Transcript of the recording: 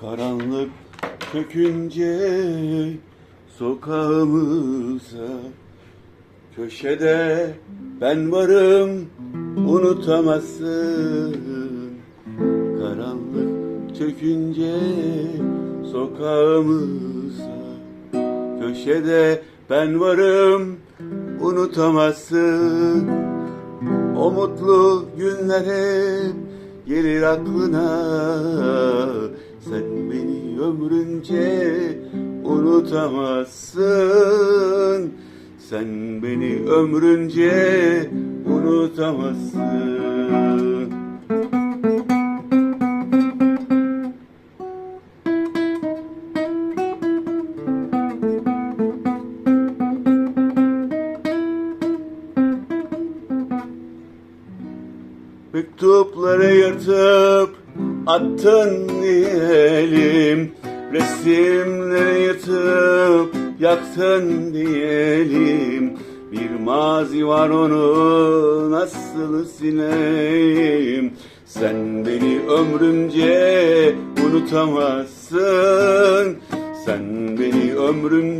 Karanlık çökünce sokağımıza Köşede ben varım unutamazsın. Karanlık çökünce sokağımıza Köşede ben varım unutamazsın mutlu günler hep gelir aklına. Sen beni ömrünce unutamazsın. Sen beni ömrünce unutamazsın Mektupları yırtıp attın diyelim. Resimleri yırtıp yaktın diyelim. Bir mazi var onu nasıl sileyim? Sen beni ömrünce unutamazsın. Sen beni ömrünce